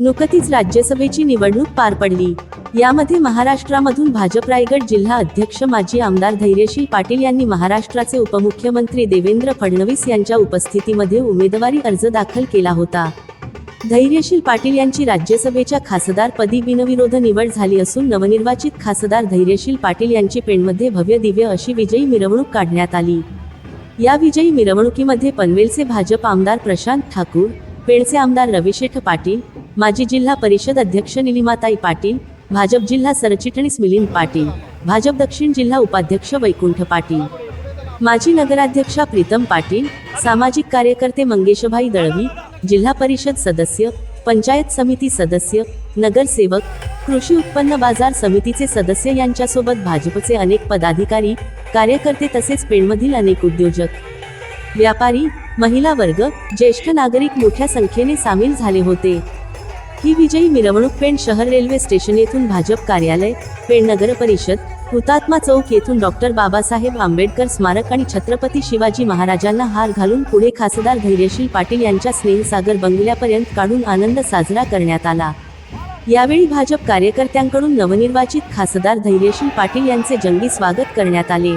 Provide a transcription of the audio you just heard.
नुकतीच राज्यसभेची निवडणूक पार पडली. यामध्ये महाराष्ट्रामधून भाजप रायगड जिल्हा अध्यक्ष माजी आमदार धैर्यशील पाटील यांनी महाराष्ट्राचे उपमुख्यमंत्री देवेंद्र फडणवीस यांच्या उपस्थितीमध्ये उमेदवारी अर्ज दाखल केला होता. धैर्यशील पाटील यांची राज्यसभेच्या खासदारपदी बिनविरोध निवड झाली असून नवनिर्वाचित खासदार धैर्यशील पाटील यांची पेणमध्ये भव्य दिव्य अशी विजयी मिरवणूक काढण्यात आली. या विजयी मिरवणुकीमध्ये पनवेलचे भाजप आमदार प्रशांत ठाकूर पेणचे आमदार रविशेठ पाटील माजी जिल्हा परिषद अध्यक्ष निलिमाताई पाटील भाजप जिल्हा सरचिटणीस मिलिंद पाटील भाजप दक्षिण जिल्हा उपाध्यक्ष वैकुंठ पाटील. माजी नगराध्यक्षा प्रीतम पाटील सामाजिक कार्यकर्ते मंगेशभाई दळवी जिल्हा परिषद सदस्य पंचायत समिती सदस्य नगरसेवक कृषी उत्पन्न बाजार समितीचे सदस्य यांच्यासोबत भाजपचे अनेक पदाधिकारी कार्यकर्ते तसेच पेणमधील अनेक उद्योजक. व्यापारी महिला वर्ग ज्येष्ठ नागरिक मोठ्या संख्येने सामील झाले होते. ही विजयी मिरवणूक पेण शहर रेल्वे स्टेशन येथून भाजप कार्यालय पेण नगर परिषद हुतात्मा चौक येथून डॉक्टर बाबासाहेब आंबेडकर स्मारक आणि छत्रपती शिवाजी महाराजांना हार घालून पुढे खासदार धैर्यशील पाटील यांच्या स्नेहसागर बंगल्यापर्यंत काढून आनंद साजरा करण्यात आला. यावेळी भाजप कार्यकर्त्यांकडून नवनिर्वाचित खासदार धैर्यशील पाटील यांचे जंगी स्वागत करण्यात आले.